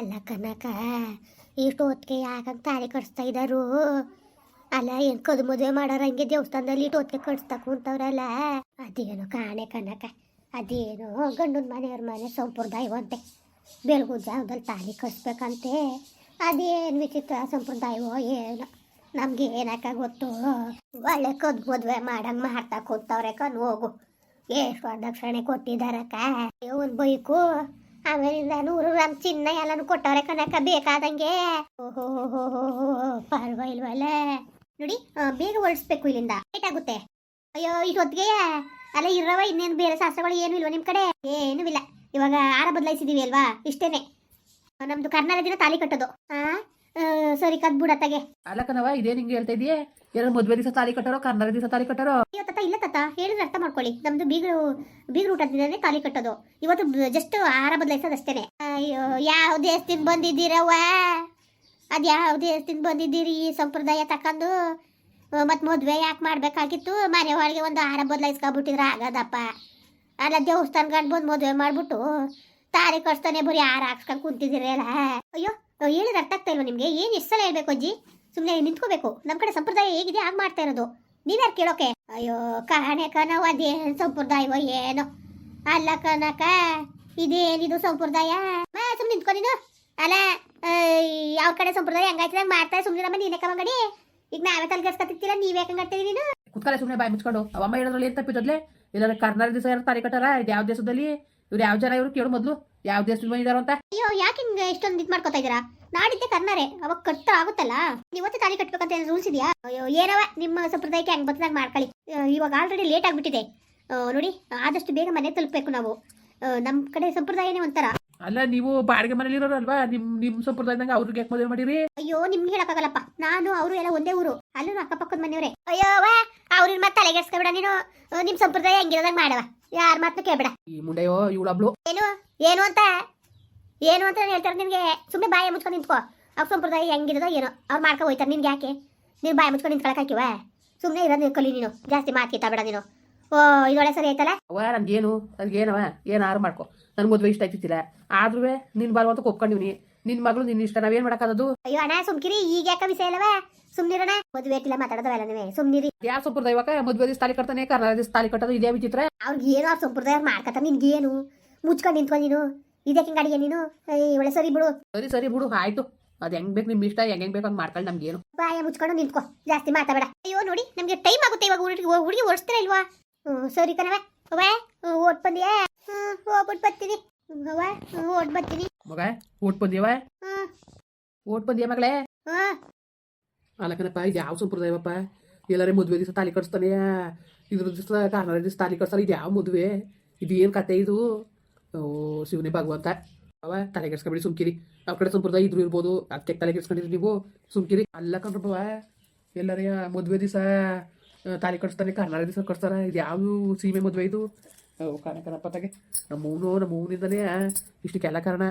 ಅಲ್ಲ ಕನಕ ಇಷ್ಟು ಹೊತ್ತಿಗೆ ಯಾಕಂತ ತಾಳಿ ಕಟ್ಸ್ತಾ ಇದ್ದಾರು ಅಲ್ಲ, ಏನು ಕದು ಮದುವೆ ಮಾಡೋರು ಹಂಗೆ ದೇವಸ್ಥಾನದಲ್ಲಿ ಇಟ್ಟು ಹೊತ್ತಿಗೆ ಕಟ್ಸ್ತಾ ಕುಂತವ್ರಲ್ಲ? ಅದೇನು ಕಾಣೆ ಕನಕ, ಅದೇನು ಗಂಡನ ಮನೆಯವ್ರ ಮನೆ ಸಂಪ್ರದಾಯವಂತೆ. ಬೆಳಗು ಜಾವದಲ್ಲಿ ತಾಳಿ ಕಟ್ಸ್ಬೇಕಂತೆ. ಅದೇನು ವಿಚಿತ್ರ ಸಂಪ್ರದಾಯವೋ ಏನೋ, ನಮ್ಗೆ ಏನಕ್ಕ ಗೊತ್ತು? ಒಳ್ಳೆ ಕದ್ ಮದುವೆ ಮಾಡಂಗೆ ಮಾಡ್ತಾ ಕೂತವ್ರೆ ಕಣ್ ಹೋಗು. ಎಷ್ಟು ವರದಕ್ಷಿಣೆ ಕೊಟ್ಟಿದ್ದಾರಕ್ಕ. ಒಂದು ಬೈಕು ಆಮೇಲಿಂದ ನೂರು ಗ್ರಾಮ್ ಚಿನ್ನ ಎಲ್ಲಾನು ಕೊಟ್ಟವ್ರೆ ಕನಕ, ಬೇಕಾದಂಗೆ. ಓಹೋ ಪರವಾಗಿಲ್ವಲ್ಲ ನೋಡಿ ಬೇಗ ಹೊರಡಿಸ್ಬೇಕು ಇಲ್ಲಿಂದ. ಲೇಟ್ ಆಗುತ್ತೆ. ಅಯ್ಯೋ, ಇಷ್ಟೊತ್ತಿಗೆ? ಅಲ್ಲ ಇರವ ಇನ್ನೇನು ಬೇರೆ ಶಾಸ್ತ್ರಗಳು ಏನು ಇಲ್ವಾ ನಿಮ್ಮ ಕಡೆ? ಏನೂ ಇಲ್ಲ. ಇವಾಗ ಆರ ಬದಲಾಯಿಸಿದೀವಿ ಅಲ್ವಾ? ಇಷ್ಟೇನೆ. ನಮ್ದು ಕರ್ನಾಟಕದಿಂದ ತಾಲಿ ಕಟ್ಟೋದು. ಆ ಕದ್ ಸರಿ ತಗೆ ಅಲ್ಲ ಕಣವ ಇದೇನು ಹಿಂಗೆ ಹೇಳ್ತಾ ಇದೀಯ? ಏನೋ ಮದ್ವೆ ದಿವಸ ತಾಲಿ ಕಟ್ಟರೋ ಕರ್ನಾಟಕ ದಿವಸ ತಾಲಿ ಕಟ್ಟರೋ? ಅಯ್ಯೋ ತಾತ ಇಲ್ಲ ತಾತ ಹೇಳಿದ್ರೆ ಅರ್ಥ ಮಾಡ್ಕೊಳ್ಳಿ. ನಮ್ದು ಬೀಗರು ಬೀಗರು ಊಟ ತಿಂದ್ರೆ ತಾಲಿ ಕಟ್ಟೋದು. ಇವತ್ತು ಜಸ್ಟ್ ಆಹಾರ ಬದಲಾಯಿಸೋದು ಅಷ್ಟೇನೆ. ಅಯ್ಯೋ ಯಾವ ದೇಶದಿಂದ ಬಂದಿದ್ದೀರವ್ವ? ಅದು ಯಾವ ದೇಶದಿಂದ ಬಂದಿದ್ದೀರಿ ಈ ಸಂಪ್ರದಾಯ ತಕೊಂಡು ಮತ್ತು ಮದುವೆ ಯಾಕೆ ಮಾಡಬೇಕಾಗಿತ್ತು? ಮನೆ ಒಳಗೆ ಒಂದು ಆಹಾರ ಬದಲಾಯಿಸ್ಕೊಬಿಟ್ಟಿದ್ರೆ ಆಗದಪ್ಪ. ಅಲ್ಲ ದೇವಸ್ಥಾನ ಗಂಡು ಬಂದು ಮದುವೆ ಮಾಡಿಬಿಟ್ಟು ತಾರಿ ಕಟ್ಸ್ತಾನೆ ಬರೀ ಆಹಾರ ಹಾಕ್ಸ್ಕೊಂಡು ಕುಂತಿದ್ದೀರಲ್ಲ. ಅಯ್ಯೋ ಹೇಳಿದ್ರೆ ಅರ್ಥ ಆಗ್ತಾ ಇಲ್ವಾ ನಿಮಗೆ? ಏನು ಎಷ್ಟು ಸಲ ಹೇಳ್ಬೇಕು ಅಜ್ಜಿ? ಸುಮ್ಮನೆ ನಿಂತ್ಕೋಬೇಕು. ನಮ್ಮ ಕಡೆ ಸಂಪ್ರದಾಯ ಹೇಗಿದೆ, ಹಾಗೆ ಮಾಡ್ತಾ ಇರೋದು. ನೀವ್ಯಾರು ಕೇಳೋಕೆ? ಅಯ್ಯೋ, ಕಾಣೆ ಕಣವ ಅದೇನು ಸಂಪ್ರದಾಯವೋ ಏನೋ. ಅಲ್ಲ ಕನಕ ಇದೇನಿದು ಸಂಪ್ರದಾಯ? ಸುಮ್ಮನೆ ನಿಂತ್ಕೊ ನೀನು. ಅಲ್ಲ ಯಾವ ಕಡೆ ಸಂಪ್ರದಾಯ? ಹಂಗಾಯ್ತದಾಗ ಮಾಡ್ತಾರೆ ಸುಮ್ಮನೆ ನಮ್ಮ ನೀನೆ ಕಮಂಗಡಿ ಈಗ ನಾವೇ ತಲೆಗೆಸ್ಕೊತಿರ್ತೀರ ನೀವೇ ಕಂಗಡ್ತೀರಿ ನೀನು? ಕುತ್ಕಾಲ ಸುಮ್ಮನೆ ಬಾಯಿ ಮುಚ್ಕೊಂಡು. ಅವಮ್ಮ ಹೇಳೋದ್ರಲ್ಲಿ ಏನು ತಪ್ಪಿದ್ದದ್ಲೆ ಇಲ್ಲ ಕರ್ನಾಟಕ ದಿವಸ ಯಾರು ತಾರೀಕಟ್ಟಾರ? ಇದು ಯಾವ ದೇಶದಲ್ಲಿ? ಇವ್ರು ಯಾವ ಜನ ಇವರು ಕೇಳು ಮೊದಲು. ಯಾವ ದೇಶದಲ್ಲಿ ಬಂದಿದಾರೋ ಅಂತ ಅಯ್ಯೋ ಯಾಕೆ ಹಿಂಗೆ ಇಷ್ಟೊಂದು ಇದು ಮಾಡ್ಕೊತಾ ಇದ್ದೀರಾ? ನಾಡಿದ್ದೆ ಕರ್ನಾರೆ. ಅವಾಗ ಕಟ್ಟ ಆಗುತ್ತಲ್ಲ? ನೀವತ್ತೆ ತಾಳಿ ಕಟ್ಬೇಕಂತ ಏನು ರೂಲ್ಸ್ ಇದೆಯಾ? ಅಯ್ಯೋ ಏನವ ನಿಮ್ಮ ಸಂಪ್ರದಾಯಕ್ಕೆ ಹೆಂಗ್ ಬತ್ತದಾಗ ಮಾಡ್ಕೊಳ್ಳಿ. ಇವಾಗ ಆಲ್ರೆಡಿ ಲೇಟ್ ಆಗಿಬಿಟ್ಟಿದೆ. ನೋಡಿ ಆದಷ್ಟು ಬೇಗ ಮನೆ ತಲುಪಬೇಕು ನಾವು. ನಮ್ಮ ಕಡೆ ಸಂಪ್ರದಾಯನೇ ಒಂಥರ. ಅಲ್ಲ ನೀವು ಬಾಡಿಗೆ ಮನೇಲಿ ಇರೋರಲ್ವಾ? ನಿಮ್ ನಿಮ್ ಸಂಪ್ರದಾಯದಂಗ ಅವ್ರಿಗೆ ಯಾಕೆ ಮದುವೆ ಮಾಡಿರಿ? ಅಯ್ಯೋ ನಿಮ್ಗೆ ಹೇಳಕ್ಕಾಗಲ್ಲಪ್ಪ. ನಾನು ಅವರು ಎಲ್ಲ ಒಂದೇ ಊರು. ಅಲ್ಲೂ ಅಕ್ಕಪಕ್ಕದ ಮನೆಯವರೇ. ಅಯ್ಯೋ ಅವ್ರನ್ನ ಮತ್ತೆ ತಲೆಗೆಡ್ಸ್ಕೊಬೇಡ ನೀನು. ನಿಮ್ ಸಂಪ್ರದಾಯ ಹೆಂಗಿರೋದಾಗ ಮಾಡವ ಯಾರ ಮಾತನ್ನು ಕೇಳಬೇಡ. ಈ ಮುಂಡೆಯೋ ಇವಳಬ್ಳು? ಏನು? ಏನು ಅಂತ? ಏನು ಅಂತ ಹೇಳ್ತಾರೆ ನಿನಗೆ? ಸುಮ್ಮನೆ ಬಾಯ ಮುಚ್ಕೊಂಡು ನಿಂತ್ಕೋ. ಅವ್ರ ಸಂಪ್ರದಾಯ ಹೆಂಗಿರೋದೋ ಏನೋ. ಅವ್ರು ಮಾಡ್ಕೊ ಹೋಯ್ತಾರೆ. ನಿನ್ಗೆ ಯಾಕೆ? ನೀನು ಬಾಯ ಮುಚ್ಕೊಂಡು ನಿಂತ್ಕೊಳಕ್ ಹಾಕಿವ? ಸುಮ್ಮನೆ ಇರೋದು ನೀನು ಕಲಿ ನೀನು. ಜಾಸ್ತಿ ಮಾತು ಬೇಡ ನೀನು. ಓ ಇದೊಳೆ ಸರಿ ಆಯ್ತಲ್ಲ? ಅವ ನನ್ಗೇನು ನನಗೇನವ ಏನಾರು ಮಾಡ್ಕೊ. ನನ್ ಮದುವೆ ಇಷ್ಟ ಆಯ್ತಿತ್ತಿಲ್ಲ ಆದ್ರೂ ನಿನ್ ಬರುವಂತ ಒಪ್ಕೊಂಡಿವ್ನಿ. ನಿನ್ ಮಗಳು ನಿನ್ನ ಇಷ್ಟ ನಾವೇನ್ ಮಾಡಕ್ಕಾಗದು ಅಯ್ಯೋ ಅಣ್ಣ ಸುಮ್ಕಿರಿ ಈಗ ಯಾಕ ವಿಷಯ ಇಲ್ಲವಾ? ಸುಮ್ನಿರಣ ಮದುವೆ ಇಟ್ಟಿಲ್ಲ ಮಾತಾಡೋದವೆಲ್ಲ ನೀವೇ ಸುಮ್ನಿರಿ. ಯಾವ ಸಂಪ್ರದಾಯವಾಗ ಮದುವೆ ದಿವಸ ತಾಲಿ ಕಟ್ತಾನೆ ಕರ್ನಾಟಕ ದಿವಸ ತಾಲಿ ಕಟ್ಟೋದು ಇದೇ ವಿಚಿತ್ರ. ಅವ್ರಿಗೆ ಏನೋ ಅವ್ರ ಸಂಪ್ರದಾಯ ಮಾಡ್ಕತ್ತ ನಿನ್ಗೇನು? ಮುಚ್ಕೊಂಡು ನಿಂತ್ಕೊಂಡು ನೀನು. ಇದಕ್ಕೆ ಗಾಡಿಗೆ ನೀನು? ಒಳ್ಳೆ ಸರಿ ಬಿಡು. ಸರಿ ಸರಿ ಬಿಡು ಆಯ್ತು. ಅದ್ ಹೆಂಗ್ ಬೇಕು ನಿಮ್ ಇಷ್ಟ ಹೆಂಗ್ ಹೆಂಗ್ ಬೇಕು ಹಂಗ್ ಮಾಡ್ಕೊಳ್ಳಿ ನಮ್ಗೇನು. ಬಾಯ ಮುಚ್ಕೊಂಡು ನಿಂತ್ಕೊ. ಜಾಸ್ತಿ ಮಾತಾಡ ಅಯ್ಯೋ ನೋಡಿ ನಮ್ಗೆ ಟೈಮ್ ಆಗುತ್ತೆ ಇವಾಗ ಹುಡುಗಿ ಹುಡುಗಿ ಓಡಿಸ್ತೀರ ಇಲ್ವಾ? ಸರಿ ಕಣವ ಅವ್ವ ಓಟ್ ಬಂದಿಯಾ? ಹ್ಮ್ ಹೋಗ್ಬಿಟ್ಟು ಬರ್ತೀನಿ. ಅವ್ವ ಓಟ್ ಬರ್ತೀನಿ. ಮಗ, ಓಟ್ ಬಂದಿಯವ? ಓಟ್ ಬಂದಿಯ ಮಗಳೇ? ಅಲ್ಲಕನಪ್ಪ ಇದು ಯಾವ ಸಂಪ್ರದಾಯವಪ್ಪ? ಎಲ್ಲರೇ ಮದುವೆ ದಿವಸ ತಾಲಿ ಕಟ್ಸ್ತಾನೆ. ಇದ್ರ ದಿವಸ ಕರ್ನಾಟಕ ದಿವಸ ತಾಲಿ ಕಟ್ಸ್ತಾರೆ ಇದು ಯಾವ ಮದುವೆ? ಇದು ಏನು ಕತೆ ಇದು? ಓ, ಶಿವನೇ ಭಗವಂತ. ಅವ ತಲೆ ಕೆಡ್ಸ್ಕೊಬೇಡಿ ಸುಮ್ಕಿರಿ. ಅವ್ರ ಕಡೆ ಸಂಪ್ರದಾಯ ಇದ್ರು ಇರ್ಬೋದು. ಅದಕ್ಕೆ ತಲೆ ಕೆಡ್ಸ್ಕೊಂಡಿರಿ ನೀವು. ಸುಮ್ಕಿರಿ. ಅಲ್ಲ ಕಣ್ರಪ್ಪವ ಎಲ್ಲರೇ ಮದುವೆ ದಿವಸ ತಾಲಿ ಕಟ್ಸ್ತಾನೆ ಕರ್ನಾಟಕ ದಿವಸ ಕಟ್ಸ್ತಾರ ಇದು ಯಾವ ಸೀಮೆ ಮದುವೆ ಇದು? ಕಣ ಕಣಪ್ಪ, ತಗೆ. ನಮ್ಮ ಊನು ನಮ್ಮ ಊನಿಂದನೇ ಇಷ್ಟಕ್ಕೆಲ್ಲ ಕಾರಣ.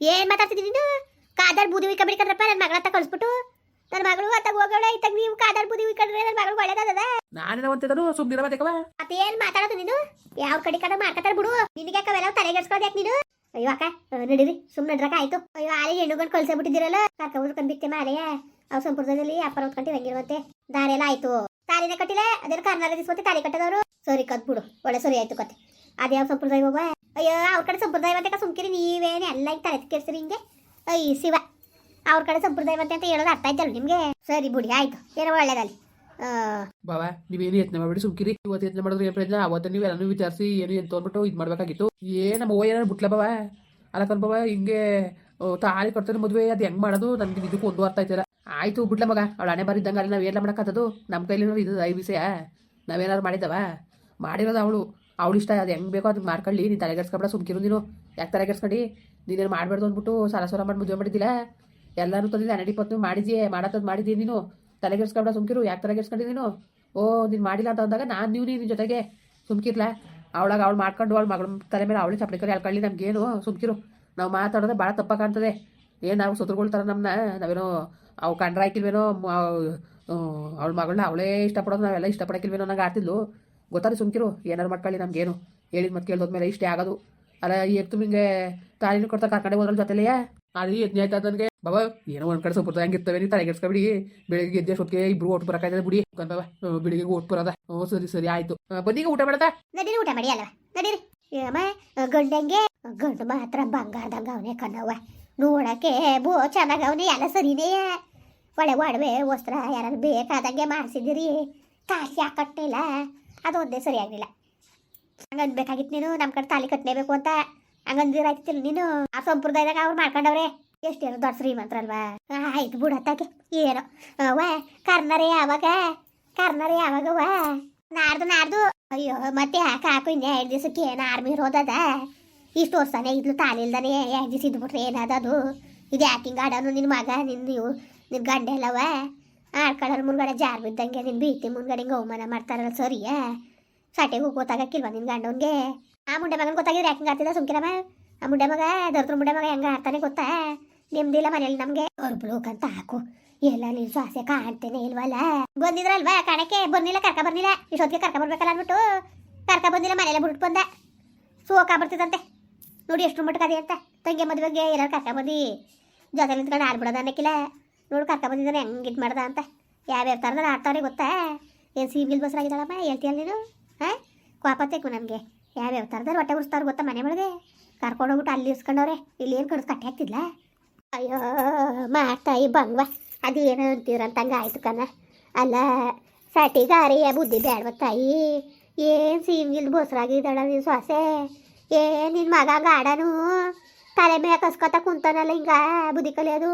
ಏನ್ ಮಾತಾಡ್ತಿದ್ದೀನಿ ನೀನು? ಕಾದಾರ್ ಬೂದಿ ಉಯ್ಕೊಬಿಡ್ಕಂದ್ರಪ್ಪ ನನ್ನ ಮಗಳ ಹತ್ತ ಕಳಿಸ್ಬಿಟ್ಟು. ನನ್ನ ಮಗಳು ಅತ್ತಾಗ ಹೋಗೋಳೆ ಇತ್ತಾಗ ನೀವು ಕಾದಾರ್ ಬೂದಿ ಉಯ್ಕೊಂಡ್ರೆ ನನ್ನ ಮಗಳು ಒಳ್ಳೇದದ ನಾನೇನ ಅಂತಿದ್ದಾನು ಸುಮ್ಮನೆ ಮಾತೇಕವ ಏನು ಮಾತಾಡೋದು ನೀನು? ಯಾವ ಕಡೆ ಕಡೆ ಮಾಡ್ಕತ್ತಾರ ಬಿಡು. ನಿನಗೆ ತಲೆ ತಲೆಗೆಡ್ಸ್ಕೊಳ್ಳೋದು ಯಾಕೆ ನೀನು? ಅಯ್ಯೋ ಅಕ್ಕ ನಡೀರಿ ಸುಮ್ಮನೆ ನಡ್ರಕ ಆಯ್ತು. ಅಯ್ಯೋ ಆಲೆ ಹೆಣ್ಣುಗಳು ಕಳ್ಸೇ ಬಿಟ್ಟಿದ್ದೀರಲ್ಲ? ಕರ್ಕ ಉಳ್ಕೊಂಡ್ ಬಿಟ್ಟೆ ಮಾಲೆಯ ಅವ್ ಸಂಪ್ರದಾಯದಲ್ಲಿ ಅಪ್ಪರ ಹೊತ್ಕೊಂಡು ಹೆಂಗಿರುವಂತೆ. ದಾರಿ ಎಲ್ಲ ಆಯ್ತು. ತಾಲಿನ ಕಟ್ಟಿಲ್ಲ? ಅದನ್ನ ಕರ್ನಾಟಕ ತಾಲಿ ಕಟ್ಟದವರು. ಸರಿ ಕತ್ ಬಿಡು ಒಳ್ಳೆ ಸರಿ ಆಯ್ತು ಕತೆ. ಅದ್ಯಾವ ಸಂಪ್ರದಾಯ ಹೋಗುವ? ಅಯ್ಯೋ, ಅವ್ರ ಕಡೆ ಸಂಪ್ರದಾಯವಂತೆ ಸುಮ್ಕಿರಿ, ನೀವೇನೆ ಎಲ್ಲ ಹಿಂಗೆ ತಲೆ ಕೆಡ್ಸಿರಿ ಹಿಂಗೆ. ಅಯ್ಯ ಶಿವ. ಅವ್ರ ಕಡೆ ಸಂಪ್ರದಾಯವಂತೆ ಅಂತ ಹೇಳೋದು ಅರ್ಥ ಆಯ್ತಲ್ಲ ನಿಮ್ಗೆ? ಸರಿ ಬುಡಿ, ಆಯ್ತು. ಏನೋ ಒಳ್ಳೇದಲ್ಲಿ ಬಾಬಾ ನೀವೇನು ಯತ್ನ ಮಾಡ್ಬೇಡಿ, ಸುಮ್ಕಿರಿ. ಇವತ್ತು ಯತ್ನ ಮಾಡಿದ್ರೆ ಏನು ಪ್ರಯತ್ನ ಅವತ್ತು ನೀವು ಎಲ್ಲಾನು ವಿಚಾರಿಸಿ ಏನು ಎಂತ ಅಂದ್ಬಿಟ್ಟು ಇದು ಮಾಡ್ಬೇಕಾಗಿತ್ತು. ಏ ನಮ್ಮ ಅವ್ವ ಏನಾರು ಬಿಟ್ಲ ಬಾವ? ಅಲ್ಲ ಕಣ್ ಬಾವ, ಹಿಂಗೆ ತಾಳಿ ಕಟ್ತಾರೆ ಮದುವೆ, ಅದು ಹೆಂಗ್ ಮಾಡೋದು? ನನಗೆ ಇದಕ್ಕೂ ಒಂದು ಅರ್ಥ ಆಯ್ತಲ್ಲ. ಆಯ್ತು, ಬಿಡ್ಲ ಮಗ. ಅವಳು ಹಣೆ ಬರಿದ್ದಂಗೆ ಅಲ್ಲಿ ನಾವು ಎಲ್ಲ ಮಾಡೋಕ್ಕತ್ತದು ನಮ್ಮ ಕೈಲಿ ಇದು ಐ ವಿಷಯ ನಾವೇನಾರು ಮಾಡಿದವ ಮಾಡಿರೋದು ಅವಳು. ಅವಳು ಇಷ್ಟ, ಅದು ಹೆಂಗೆ ಬೇಕೋ ಅದು ಮಾಡ್ಕೊಳ್ಳಿ. ನೀನು ತಲೆಗೆಡ್ಸ್ಕೊಬೇಡ ಸುಮ್ಕಿರು ನೀನು. ಯಾಕೆ ತಲೆಗೆಡ್ಸ್ಕೊಂಡು ನೀನೇನು ಮಾಡಬಾರ್ದು ಅಂದ್ಬಿಟ್ಟು ಸಾಲ ಸೋಲ ಮಾಡಿ ಮದುವೆ ಮಾಡಿದ್ದಿಲ್ಲ? ಎಲ್ಲರೂ ತಂದಿಲ್ಲ ಹನ್ನೆರಡು ಇಪ್ಪತ್ತು ಮಾಡಿದ್ಯೆ, ಮಾಡತ್ತದು ಮಾಡಿದ್ದೀನಿ ನೀನು. ತಲೆಗೆಡ್ಸ್ಕೊಬೇಡ ಸುಮ್ಕಿರು. ಯಾಕೆ ತಲೆಗೆಡ್ಸ್ಕೊಂಡಿ ನೀನು? ಓ, ನೀನು ಮಾಡಿಲ್ಲ ಅಂತ ಅಂದಾಗ ನಾನು ನೀವು ನಿನ್ನ ಜೊತೆಗೆ. ಸುಮ್ಕಿರ್ಲಾ. ಅವಳಾಗ ಅವಳು ಮಾಡ್ಕೊಂಡು ಅವಳು ಮಗಳ ತಲೆ ಮೇಲೆ ಅವಳೇ ಚಪ್ಪಲಿ ಕರಿ ಅಳ್ಕೊಳ್ಳಿ ನಮ್ಗೇನು. ಸುಮ್ಕಿರು. ನಾವು ಮಾತಾಡೋದು ಭಾಳ ತಪ್ಪ ಕಾಣ್ತದೆ. ಏನು ನಾವು ಸುತ್ತಗೊಳ್ತಾರೆ ನಮ್ಮನ್ನ ನಾವೇನೋ ಅವು ಕಂಡ್ರಾಕಿಲ್ವೇನೋ ಅವಳ ಮಗಳನ್ನ ಅವಳೇ ಇಷ್ಟಪಡೋದು ನಾವೆಲ್ಲ ಇಷ್ಟಪಡಕ್ಕಿಲ್ವೇನೋ ನಂಗೆ ಆಡ್ತಿದ್ಲು ಗೊತ್ತಾದ್ರೆ ಸುಮ್ಕಿರು ಏನಾರು ಮಾಡ್ಕೊಳ್ಳಿ ನಮ್ಗೇನು. ಹೇಳಿದ ಮತ್ತೆ ಕೇಳಿದ್ಮೇಲೆ ಇಷ್ಟೇ ಆಗೋದು. ಅಲ್ಲ ಎತ್ತು ಹಿಂಗೆ ತಾಳಿನೂ ಕೊಡ್ತಾ ಕರ್ಕೊಂಡೆ ಹೋದ್ರಲ್ಲಿ ಜೊತೆಲೆಯೇ? ಅದು ಯಜ್ಞ ಆಯ್ತಾ ನನಗೆ ಬಾಬಾ ಏನೋ ಒಂದ್ ಕಡೆ ಸ್ವಲ್ಪ ಹಂಗಿರ್ತವೆ ನೀವು ತಲೆಗೆಡ್ಸ್ಕೊಬಿಡಿ ಬೆಳಿಗ್ಗೆ ಎದ್ದೆ ಸೊತ್ತಿಗೆ ಇಬ್ರು ಓಟ್ ಬರಕಾಯ್ತದೆ ಬಿಡಿ. ಬಾಬಾ ಬೆಳಿಗ್ಗೆ ಓಟ್ ಬರೋದ. ಹ್ಞೂ ಸರಿ ಸರಿ ಆಯ್ತು. ಬನ್ನಿಗೆ ಊಟ ಮಾಡದ? ನಡೀರಿ ಊಟ ಮಾಡಿ ಅಲ್ವಾ ನಡೀರಿ. ಗಂಡಂಗೆ ಗಂಡು ಮಾತ್ರ ಬಂಗಾರದಂಗ ಅವನೇ ಕಣ್ಣವ್ವ. ನೋಡಕ್ಕೆ ಬೋ ಚೆನ್ನಾಗ ಅವನೇ ಎಲ್ಲ ಸರಿನೇ. ಒಳ್ಳೆ ಒಡವೆ ವಸ್ತ್ರ ಯಾರು ಬೇಕಾದಂಗೆ ಮಾಡಿಸಿದಿರಿ ಕಾಸಿ ಯಾಕೆ ಕಟ್ಟಲಿಲ್ಲ ಅದು ಒಂದೇ ಸರಿ ಆಗಲಿಲ್ಲ. ಹಂಗನ್ಬೇಕಾಗಿತ್ತು ನೀನು ನಮ್ಮ ಕಡೆ ತಾಲಿ ಕಟ್ಟಲೇಬೇಕು ಅಂತ ಹಂಗಂದಿರಾಯ್ತಿಲ್ಲ ನೀನು. ಆ ಸಂಪ್ರದಾಯದಾಗ ಅವ್ರು ಮಾಡ್ಕೊಂಡವ್ರೆ. ಎಷ್ಟೇನೋ ದೊಡ್ಡ ಶ್ರೀಮಂತರಲ್ವಾ. ಆಯ್ತು ಬಿಡತ್ತಾಗೆ ಏನೋ. ವ ಕರ್ನರೇ ಯಾವಾಗ? ಕರ್ನರೇ ಯಾವಾಗ ವಾ ನಾರ್ದು ನಾಡ್ದು. ಅಯ್ಯೋ, ಮತ್ತೆ ಯಾಕೆ ಹಾಕು ಇನ್ನೇ ಎರಡು ದಿವಸಕ್ಕೆ? ಏನು ಆರ್ಮಿ ಹೋದದ ಇಷ್ಟು ವರ್ಷನೇ ಇದ್ಲು ತಾಲಿಲ್ದಾನೆ ಎರಡು ದಿವಸ ಇದ್ಬಿಟ್ರೆ ಏನದದು? ಇದು ಯಾಕಿಂಗ್ ಆಡೋನು ನಿನ್ನ ಮಗ ನಿನ್ನ ನೀವು ನಿನ್ನ ಗಂಡ ಆಡ್ಕೊಳ್ಳೋರು ಮುಂದ್ಗಡೆ ಜಾರ್ ಬಿದ್ದಂಗೆ ನಿನ್ ಬೀತಿ ಮುಂದ್ಗಡೆ ಹಿಂಗೆ ಅವಮಾನ ಮಾಡ್ತಾರಲ್ಲ ಸರಿಯಾ ಸಾಟೆಗೂ ಗೊತ್ತಾಗಕ್ಕಿಲ್ವ ನಿನ್ ಗಂಡವನ್ಗೆ ಆ ಮುಂಡೆ ಮಗನ ಗೊತ್ತಾಗಿದ್ರೆ ಯಾಕೆ ಆಡ್ತಿದ್ದ ಸುಮ್ಕಿರಮ್ಮ ಆ ಮುಂಡೆ ಮಗ ದರ್ದ್ರ ಮುಂಡೆ ಮಗ ಹೆಂಗ ಆಡ್ತಾನೆ ಗೊತ್ತಾ? ನಿಮ್ದಿಲ್ಲ ಮನೇಲಿ ನಮಗೆ. ಅವ್ರು ಅಂತ ಹಾಕು. ಎಲ್ಲ ನೀನು ಶ್ವಾಸ ಕಾಣ್ತೇನೆ ಇಲ್ವಲ್ಲ? ಬಂದಿದ್ರಲ್ವಾ ಕಾಣಕ್ಕೆ? ಬಂದಿಲ್ಲ ಕರ್ಕ ಬಂದಿಲ್ಲ ಇಷ್ಟೊತ್ತಿಗೆ ಕರ್ಕ ಬರ್ಬೇಕಲ್ಲ ಅಂದ್ಬಿಟ್ಟು. ಕರ್ಕ ಬಂದಿಲ್ಲ ಮನೆಯಲ್ಲ ಬಿಟ್ಟು ಬಂದ. ಸೋಕಾ ಬರ್ತಿದಂತೆ ನೋಡಿ ಎಷ್ಟು ಮಟ್ಟಕ್ಕೆ ಅಂತ. ತಂಗಿ ಮದುವೆಗೆ ಎಲ್ಲರೂ ಕರ್ಕ ಬಂದು. ಜೊತೆ ನಿಂತ್ಕೊಂಡು ಆಡ್ಬಿಡೋದು ಅನ್ನಕ್ಕಿಲ್ಲ. ನೋಡು ಕರ್ಕ ಬಂದಿದ್ದಾನೆ ಹೆಂಗೆ ಇದು ಮಾಡ್ದ ಅಂತ. ಯಾವ್ಯಾವ ಥರದಲ್ಲಿ ಆಡ್ತಾವ್ರೆ ಗೊತ್ತಾ? ಏನು ಸಿಬಿಲ್ ಬಸ್ರಾಗಿದ್ದಾಳಮ್ಮ ಹೇಳ್ತೀಯಲ್ಲ ನೀನು ಹಾಂ? ಕೋಪ ತೆಕ್ಕು ನನಗೆ. ಯಾವ್ಯಾವ ಥರದಲ್ಲಿ ಹೊಟ್ಟೆ ಉರಿಸ್ತಾವ್ರು ಗೊತ್ತಾ ಮನೆ ಒಳಗೆ ಕರ್ಕೊಂಡೋಗ್ಬಿಟ್ಟು ಅಲ್ಲಿ ಇಸ್ಕೊಂಡವ್ರೆ ಇಲ್ಲಿ ಏನು ಕಡ್ದು ಕಟ್ಟೆ ಹಾಕ್ತಿದ್ಲ? ಅಯ್ಯೋ ಮಾಡ್ತಾಯಿ ಬಂಗ್ವ. ಅದೇನು ಅಂತೀರಂತಂಗ ಆಯ್ತು ಕಣ. ಅಲ್ಲ, ಸಟಿಗಾರಿಯ ಬುದ್ಧಿ ಬೇಡವ ತಾಯಿ. ಏನು ಸೀಮಿಲ್ ಬಸ್ರಾಗಿದ್ದಾಳ ನೀನು ಸೊಸೆ? ಏನು ನಿನ್ನ ಮಗ ಗಾಡನು? ತಲೆ ಮೇಲೆ ಕಸ್ಕೊತ ಕುಂತಾನಲ್ಲ ಹಿಂಗ ಬುದ್ಧಿ ಕಲಿಯೋದು?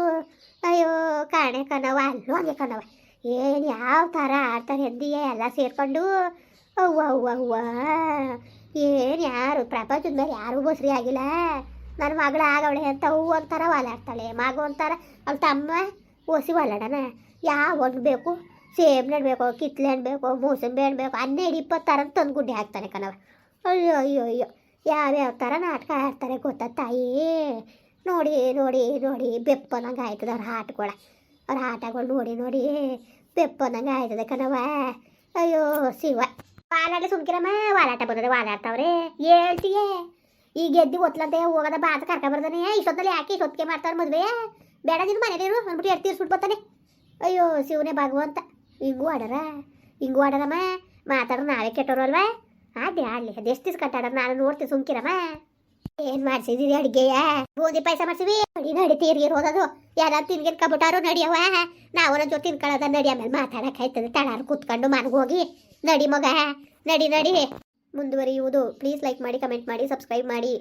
ಅಯ್ಯೋ, ಕಾಣೆ ಕಣವ ಅಲ್ಲೂ ಹಂಗೆ ಕಣವ ಏನು ಯಾವ ಥರ ಆಡ್ತಾರೆ ಎಂದಿಯೇ ಎಲ್ಲ ಸೇರ್ಕೊಂಡು? ಅವ್ವ ಅವ್ವ ಅವ್ವ. ಏನು ಯಾರು, ಪ್ರಪಂಚದ ಮೇಲೆ ಯಾರು ಬಸ್ರಿ ಆಗಿಲ್ಲ. ನನ್ನ ಮಗಳು ಆಗವಳೆ ಅಂತ ಹೂ ಒಂಥರ ಒಲಾಡ್ತಾಳೆ, ಮಗು ಒಂಥರ ಅವ್ಳ ತಮ್ಮ ಓಸಿ ವಾಲಾಡನ ಯಾವ ಹಣ್ಣು ಬೇಕು, ಸೇಬ್ ಹಣ್ಣು ಬೇಕು, ಕಿತ್ಲೆ ಹಣ್ಣು ಬೇಕು, ಮೂಸಂಬಿ ಹಣ್ಣು ಬೇಕು, ಹನ್ನೆರಡು ಇಪ್ಪತ್ತು ಥರ ತಂದು ಗುಡ್ಡೆ ಹಾಕ್ತಾನೆ ಕಣವ ಅಯ್ಯೋ ಅಯ್ಯೋ ಅಯ್ಯೋ. ಯಾವ್ಯಾವ ಥರ ನಾಟಕ ಆಡ್ತಾರೆ ಗೊತ್ತಾ ತಾಯಿ? ನೋಡಿ ನೋಡಿ ನೋಡಿ ಬೆಪ್ಪನಂಗೆ ಆಯ್ತದ ಅವ್ರ ಆಟಗಳ ಅವ್ರ ಆಟಗಳು ನೋಡಿ ನೋಡಿ ಬೆಪ್ಪನಂಗೆ ಆಯ್ತದ ಕಣವ ಅಯ್ಯೋ, ಶಿವ. ವಾಲಾಟ ಸುಮ್ಕಿರಮ್ಮ, ವಾಲಾಟ ಬಂದದೆ, ವಾಲಾಡ್ತಾವ್ರೆ. ಹೇಳ್ತೀಯೇ? ಈಗ ಗೆದ್ದಿ ಒತ್ಲಂತೆ ಹೋಗದ ಬಾದ ಕರ್ಕ ಬರ್ತಾನೆ ಇಷ್ಟೊತ್ತಲ್ಲಿ ಯಾಕೆ ಇಷ್ಟೊತ್ತಿಗೆ ಮಾಡ್ತಾರೆ ಮದುವೆ? ಬೇಡ ನಿನ್ನ ಮನೇಲಿರು ಅಂದ್ಬಿಟ್ಟು ಎರಡು ತೀರ್ಸ್ಬಿಟ್ಟು ಬರ್ತಾನೆ. ಅಯ್ಯೋ, ಶಿವನೇ ಭಗವಂತ. ಹಿಂಗೂ ಆಡರ? ಹಿಂಗೂ ಆಡರಮ್ಮ? ಮಾತಾಡೋ ನಾವೇ ಕೆಟ್ಟೋರು ಅಲ್ವಾ? ಆಡ್ಲಿ, ಆಡಲಿ. ಅದೆಷ್ಟು ದಿವಸ ದಿವ್ಸ ಕಟ್ಟಾಡ ನಾನು ನೋಡ್ತೀನಿ ಸುಮ್ಕಿರಮ್ಮ. ಏನ್ ಮಾಡ್ಸಿದೀರಿ ಅಡಿಗೆಯ? ಬೂಂದಿ ಪಾಯಸ ಮಾಡ್ಸಿವಿ ಅಡಿ ನಡಿ ತೀರ್ಗಿರ್ ಹೋದದು. ಯಾರು ತಿನ್ಗಿನ್ ಕಬಿಟಾರು ನಡಿಯವ ನಾವು ಜೊತೆ ತಿನ್ಕೊಳ್ಳೋದ ನಡಿ, ಆಮೇಲೆ ಮಾತಾಡಕ್ ಆಯ್ತದೆ. ತಡಾರು ಕುತ್ಕೊಂಡು ಹೋಗಿ. ನಡಿ ಮಗ. ನಡಿ ನಡಿ. ಮುಂದುವರಿಯುವುದು. ಪ್ಲೀಸ್ ಲೈಕ್ ಮಾಡಿ ಕಮೆಂಟ್ ಮಾಡಿ ಸಬ್ಸ್ಕ್ರೈಬ್ ಮಾಡಿ.